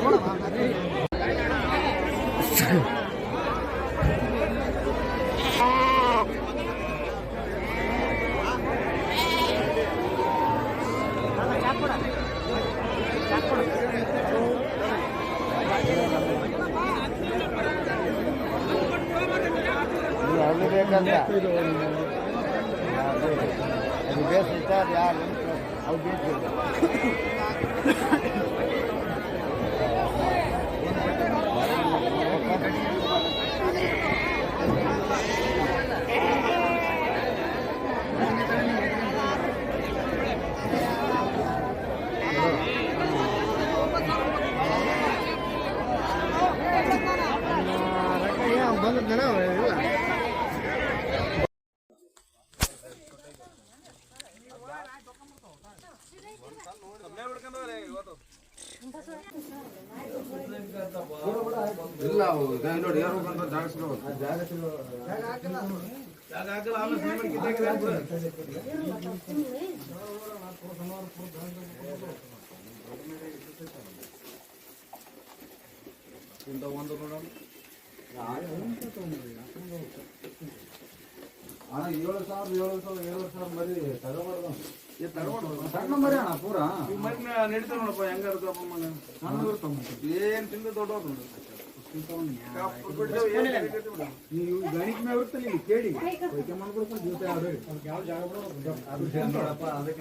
ಅದು ಬೇಸಿದ್ದಾರೆ ಯಾರು ಅವ್ರು ಬೇಕಿಲ್ಲ ಇಲ್ಲ ನೋಡಿ ಯಾರು ಬಂದ ಜಾಗ ಸಿಗೋ ಜಾಗ ಸಿಗೋ ಒಂದು ನೋಡೋಣ ஆனால் ஏழு சார் ஏழு சார் ஏழு சார் மாதிரி தகவல் தான் ಸಣ್ಣ ಮರಿ ಅಣ್ಣ ಪೂರ ನಡೀತಾರ ನೋಡಪ್ಪ ಹೆಂಗ ಏನ್ ತಿಂದು ದೊಡ್ಡ ನೀವು ಗಣಿತ ಮೇಲೆ ಇರ್ತಲ್ಲ ಕೇಳಿ ಕೆಲಸ ಮಾಡ್ಕೊಡ್ಕೊಂಡು ಯಾವ ಜಾಗ ನೋಡಪ್ಪ ಅದಕ್ಕೆ